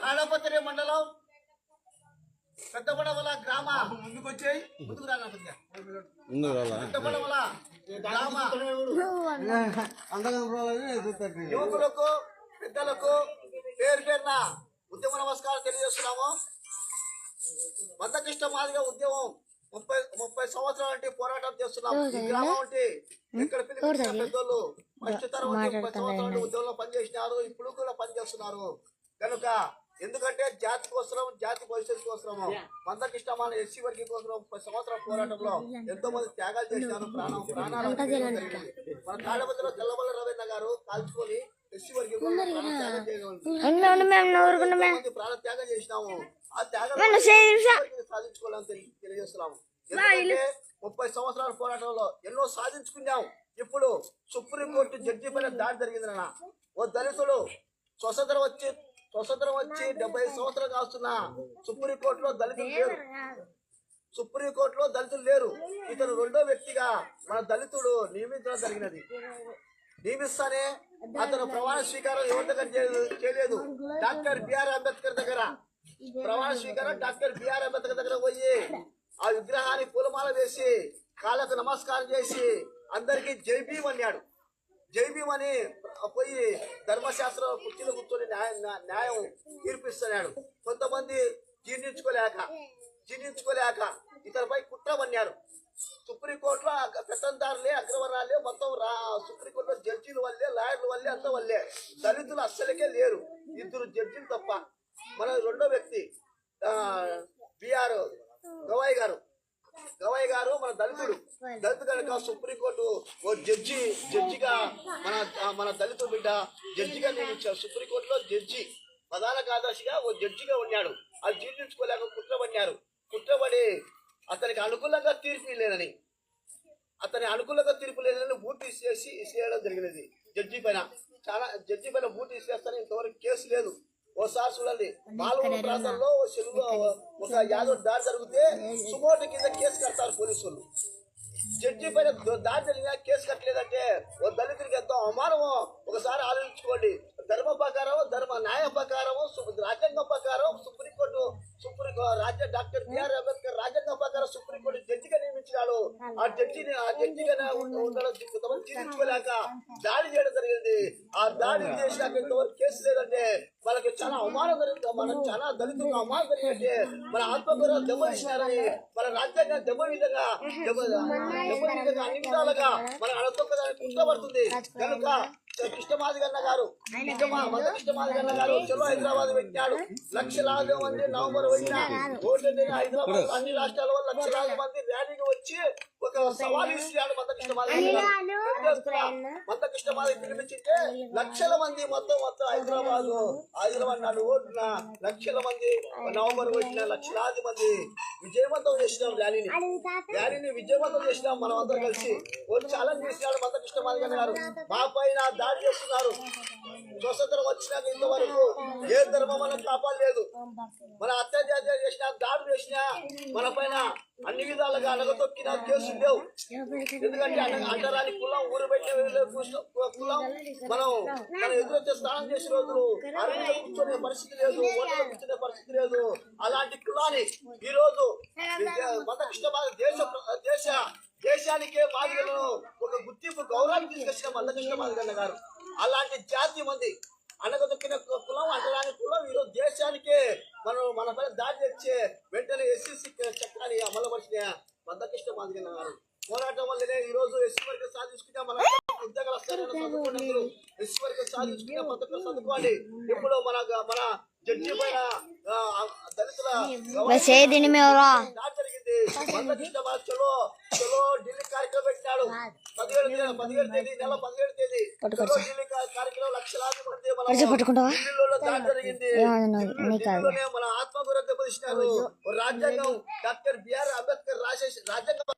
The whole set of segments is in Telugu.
తాడపత్రి మండలం పెద్దపడవల గ్రామ. ముందుకు వచ్చాయి. ముందుకు పెద్దపడవల గ్రామ. యువకులకు పెద్దలకు పేరు పేరున ఉద్యమ నమస్కారం తెలియజేస్తున్నాము. మందకృష్ణ మాదిగా ఉద్యమం. ముప్పై ముప్పై సంవత్సరాల నుండి పోరాటం చేస్తున్నాం. ఈ గ్రామం నుండి ఇక్కడ పిలిపించిన పెద్దోళ్ళు ముప్పై సంవత్సరాల నుండి ఉద్యమంలో పనిచేసినారు ఇప్పుడు కూడా పనిచేస్తున్నారు. కనుక ఎందుకంటే జాతి కోసరం జాతి భవిష్యత్తు కోసము మందకృష్ణ మన ఎస్సీ వర్గీ కోసం ముప్పై సంవత్సరాల పోరాటంలో ఎంతో మంది త్యాగాలు చేసినారు ప్రాణం ప్రాణాలు. మన తాడపత్రిలో తెల్లబల్ల రవీంద్ర గారు కాల్చుకొని ఎస్సీ వర్గీ కోసం త్యాగం. ఉండు మేము ప్రాణ త్యాగం చేసినాము. ఆ త్యాగం. సాధించుకోవాలని తెలి- తెలియజేస్తున్నాము. ముప్పై సంవత్సరాల పోరాటంలో ఎన్నో సాధించుకున్నాం. ఇప్పుడు సుప్రీంకోర్టు జడ్జి పైన దాడి జరిగింది నాన్న. ఓ దళితుడు స్వతంత్రం వచ్చి స్వతంత్రం వచ్చి డెబ్బై సంవత్సరాలు కాస్తున్నా. సుప్రీంకోర్టులో దళితులు లేరు. సుప్రీంకోర్టులో దళితులు లేరు. ఇతను రెండో వ్యక్తిగా మన దళితుడు నియమించడం జరిగినది. నియమిస్తానే అతను ప్రమాణ స్వీకారం ఎవరి దగ్గర చేయలేదు- డాక్టర్ బిఆర్ అంబేద్కర్ దగ్గర. ప్రమాణ స్వీకారం డాక్టర్ బిఆర్ అంబేద్కర్ దగ్గర పోయి ఆ విగ్రహాన్ని పూలమాల వేసి కాళ్ళకు నమస్కారం చేసి అందరికీ జై భీమ్ అన్నాడు. జై భీమ్ అని పోయి ధర్మశాస్త్ర కుర్చీలో కూర్చొని న్యాయం న్యాయం తీర్పిస్తున్నాడు. కొంతమంది జీర్ణించుకోలేక జీర్ణించుకోలేక ఇతనిపై కుట్రమన్నారు సుప్రీంకోర్టులో అక- పెత్తందారులే అగ్రవరాలే మొత్తం రా సుప్రీంకోర్టులో జడ్జీల వల్లే లాయర్ల వల్లే అంత వల్లే. దళితులు అస్సలకే లేరు. ఇద్దరు జడ్జీలు తప్ప. మన రెండో వ్యక్తి బిఆర్ గవాయి గారు. గవాయి గారు మన దళితుడు. దళిత కనుక సుప్రీంకోర్టు ఓ జడ్జి జడ్జిగా మన మన దళిత బిడ్డ జడ్జిగా నియమించారు సుప్రీంకోర్టులో జడ్జి ప్రధాన కార్యదర్శిగా ఓ జడ్జిగా ఉన్నాడు. అది జీర్ణించుకోలేక కుట్రపడినారు. కుట్రపడి అతనికి అనుకూలంగా తీర్పు లేదని అతని అనుకూలంగా తీర్పు లేదని బూట్ తీసేసి ఇసేయడం జరిగినది. జడ్జి పైన చాలా జడ్జి పైన బూట్ తీసేస్తాను ఇంతవరకు కేసు లేదు. ఓసారి చూడండి. పాల్గొన ప్రాంతంలో ఓ చెరువు ఒక యాదవ్ దాడి జరిగితే సుమోటు కింద కేసు కడతారు పోలీసులు. జడ్జి పైన దాడి జరిగినా కేసు కట్టలేదంటే ఓ దళితుడికి ఎంతో అవమానమో ఒకసారి ఆలోచించుకోండి. ధర్మ ప్రకారం ధర్మ న్యాయ ప్రకారం రాజ్యాంగం ప్రకారం సుప్రీంకోర్టు సుప్రీం రాజ్య డాక్టర్ బిఆర్ అంబేద్కర్ రాజ్యాంగం ప్రకారం సుప్రీంకోర్టు జడ్జిగా నియమించినాడు ఆ జడ్జిని ఆ జడ్జిగా కొంతమంది జీవించుకోలేక దాడి చేయడం జరిగింది. ఆ దాడి చేసినాక ఇంతవరకు కేసు లేదంటే మనకి చాలా అవమానం జరిగింది మనకు చాలా దళితులకు అవమానం జరిగిందంటే మన ఆత్మగౌరవం దెబ్బతీసినారని మన రాజ్యాంగం దెబ్బ విధంగా దెబ్బ దెబ్బ విధంగా అన్ని విధాలుగా మన అడతొక్కదాన్ని కుట్రపడుతుంది కనుక గారు చలో హైదరాబాద్ పెట్టాడు లక్షలాది మంది నవంబర్ వచ్చిన ఓటు హైదరాబాద్ అన్ని రాష్ట్రాల వల్ల లక్షలాది మంది ర్యాలీకి వచ్చి ఒక సవాల్ ఇస్తున్నాడు మంద కృష్ణమాది మంద కృష్ణమాది పిలిపించింటే లక్షల మంది మొత్తం మొత్తం హైదరాబాద్ హైదరాబాద్ నాడు ఓటున లక్షల మంది నవంబర్ వచ్చిన లక్షలాది మంది విజయవంతం చేసినాం ర్యాలీని. ర్యాలీని విజయవంతం చేసినాం మనం అందరం కలిసి. వాళ్ళు ఛాలెంజ్ చేసినాడు మంద కృష్ణమాది గారు. మా పైన దాడి చేస్తున్నారు. స్వతంత్రం వచ్చినాక ఇంతవరకు ఏ ధర్మం మనం కాపాడలేదు. మన అత్యాచారం చేసినా దాడి చేసినా మన పైన అన్ని విధాలుగా అడగతొక్కిన కేసులు లేవు. ఎందుకంటే అన్న- అంటరాని కులం ఊరు పెట్టే కులం మనం మనం ఎదురొచ్చే స్నానం చేసే రోజులు అరవిలో కూర్చునే పరిస్థితి లేదు ఓటలో కూర్చునే పరిస్థితి లేదు. అలాంటి కులాన్ని ఈ రోజు మత దేశ దేశ దేశానికే మాదిగలను ఒక గుర్తింపు గౌరవాన్ని తీసుకొచ్చిన మల్లకృష్ణ మాదిగన్న గారు అలాంటి జాతి మంది అనగదొక్కిన కులం అంటరాని కులం ఈరోజు దేశానికే మనం మన పైన దాడి తెచ్చే వెంటనే ఎస్సీసీ చట్టాన్ని అమలుపరిచిన మద్దకృష్ణ మాదిగన్న గారు. పోరాటం వల్లనే ఈ రోజు ఎస్సీ వర్గం సాధించుకున్న మన ఉద్యోగాలు వస్తారని ఎస్సీ వర్గం సాధించుకున్న పథకం చదువుకోవాలి ఇప్పుడు మన మన జడ్జి పైన దళితుల దాడి జరిగింది. మల్లకృష్ణ మాది చలో చలో ఢిల్లీ కార్యక్రమం మన పట్టుకుంటావా? ఆత్మగౌరవం రాజ్యాంగం డాక్టర్ బిఆర్ అంబేద్కర్ రాసేసి రాజ్యాంగం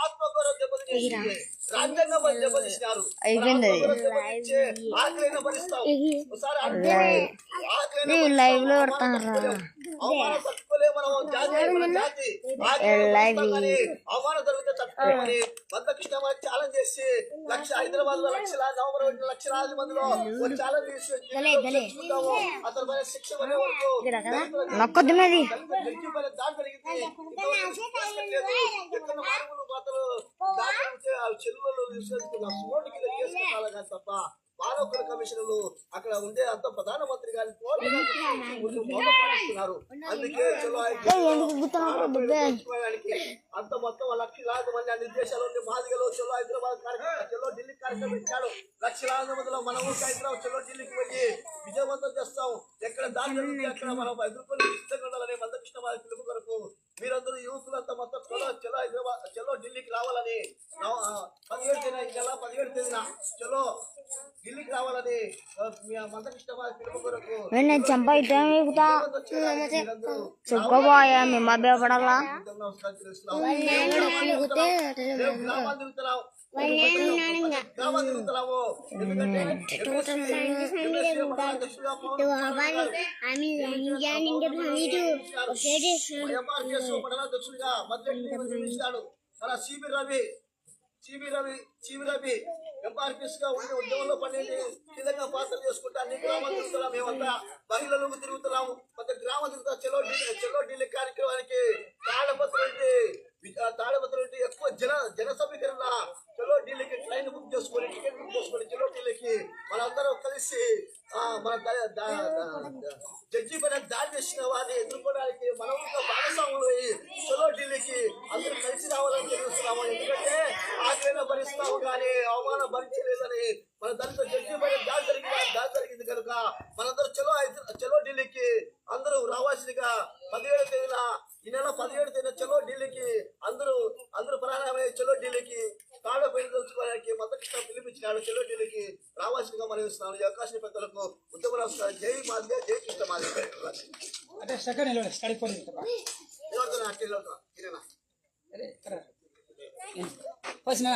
ఆత్మగౌరవం రాజ్యాంగం అయిపోయింది ఆకలిని లైవ్లో పెడతారా అవమానం జరిగితే తట్టుకోలేమని మందకృష్ణ ఛాలెంజ్ చేసి లక్ష హైదరాబాద్లో లక్షల నవంబర్ లక్షలాది మందిలో ఛాలెంజ్ చేసి. అతని పైన శిక్ష పడే వరకు ఆ చెల్లులలో విశ్వసిస్తున్న సోటు కింద కేసు తప్ప మానవ కమిషనర్లు అక్కడ ఉండే అంత ప్రధానమంత్రి గారిని మోసపరుస్తున్నారు అందుకే అంత మొత్తం లక్షలాది మంది అన్ని దేశాల మాదిగలో చలో హైదరాబాద్ కార్యక్రమం ఢిల్లీ కార్యక్రమం ఇచ్చాడు లక్షలాది మందిలో మన ఊరు హైదరాబాద్ చలో ఢిల్లీకి పోయి విజయవంతం చేస్తాం. ఎక్కడ దాని జరుగుతుంది అక్కడ మనం ఎదుర్కొని ఉండాలని మందకృష్ణ వారి పిలుపు కొరకు మీరందరూ యువకులంతా మొత్తం చలో చలో హైదరాబాద్ చలో ఢిల్లీకి రావాలని పదిహేడు తేదీ నెల పదిహేడు తేదీన చలో ఢిల్లీకి రావాలని నేను చంప ఇటే ఎక్కుతా విజయవంతం చేయడానికి మీరందరూ చెప్పుకోబోయా మీ మధ్య పడాలా సిద్ధంగా వస్తారని తెలుస్తున్నాం. మేము నియమించాడు. మన CB Ravi CB Ravi CB Ravi ఎంఆర్పీస్గా ఉండి ఉద్యోగంలో పనిని కీలక పాత్ర చేసుకుంటా అన్ని గ్రామాలు తిరుగుతున్నాం మేమంతా మహిళలు తిరుగుతున్నాము. కొంత గ్రామం తిరుగుతా చెలో ఢిల్లీ చెలో ఢిల్లీ కార్యక్రమానికి తాళపత్రం ఏంటి? ఎక్కువ జన జన సమీకరణ చెలో ఢిల్లీకి ట్రైన్ బుక్ చేసుకొని టికెట్ బుక్ చేసుకొని చెలో ఢిల్లీకి మనందరం కలిసి మన జడ్జి పైన దాడి చేసిన వారిని మనం ఒక భాగస్వాములు అయ్యి చలో ఢిల్లీకి అందరూ కలిసి రావాలని తెలుస్తున్నాము ఎందుకంటే ఆకలిన భరిస్తాము కానీ అవమానం భరించలేదని మన జడ్జి పైన దాడి జరిగింది దాడి జరిగింది కనుక మనందరూ చలో చలో ఢిల్లీకి అందరూ రావాల్సిందిగా పదిహేడు తేదీన ఈ నెల పదిహేడు తేదీన చలో ఢిల్లీకి అందరూ అందరూ ప్రాణాయమై చలో ఢిల్లీకి తాళ పైన తెలుసుకోవడానికి మద్దతు పిలిపించినాడు చలో ఢిల్లీకి రావాల్సిందిగా మనం ఇస్తున్నాను ఈ అవకాశం పెద్దలకు ఉద్యమ రాష్ట్ర జై మాధ్య జై కృష్ణ అంటే సెకండ్ ఫస్ట్ నా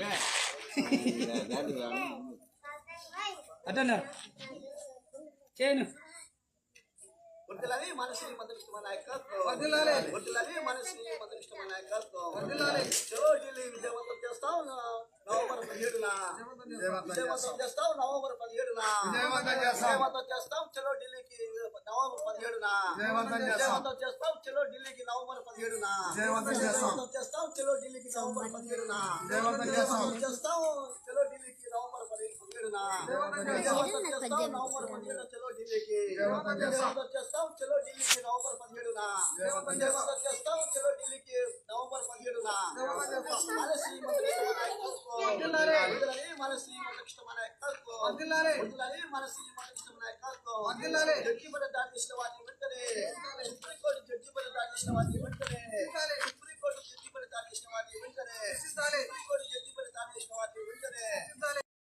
వర్గ అటన్నారు చేయను వర్దిలాలి మనసి మదనిష్టమ నాయకత్వం. వర్దిలాలి. వర్దిలాలి మనసి మదనిష్టమ నాయకత్వం. వర్దిలాలి. చలో ఢిల్లీ విజయవంతం చేస్తాం నవంబర్ పదిహేడున. విజయవంతం చేస్తాం. నవంబర్ పదిహేడున. విజయవంతం చేస్తాం. చలో ఢిల్లీకి నవంబర్ పదిహేడున. విజయవంతం చేస్తాం. చలో ఢిల్లీకి నవంబర్ పదిహేడున. విజయవంతం చేస్తాం. చలో ఢిల్లీకి నవంబర్ పదిహేడున. విజయవంతం చేస్తాం. చలో ఢిల్లీకి నవంబర్ పదిహేడున. విజయవంతం చేస్తాం నవంబర్ పదిహేడున చలో ఢిల్లీకి చేస్తాం. చలో ఢిల్లీకి నవంబర్ పదిహేడునా. చేస్తాం. చలో ఢిల్లీకి నవంబర్ పదిహేడునా. మన శ్రీమంతులని మన శ్రీమంతమైన కల్పోని మన శ్రీమంతమైన కల్పో జడ్జి పద దాటిసిన వాటిని. వెంటనే సుప్రీంకోర్టు జడ్జి పద దాటిసిన వాటిని. వెంటనే సుప్రీంకోర్టు జడ్జి పద వెంటనే.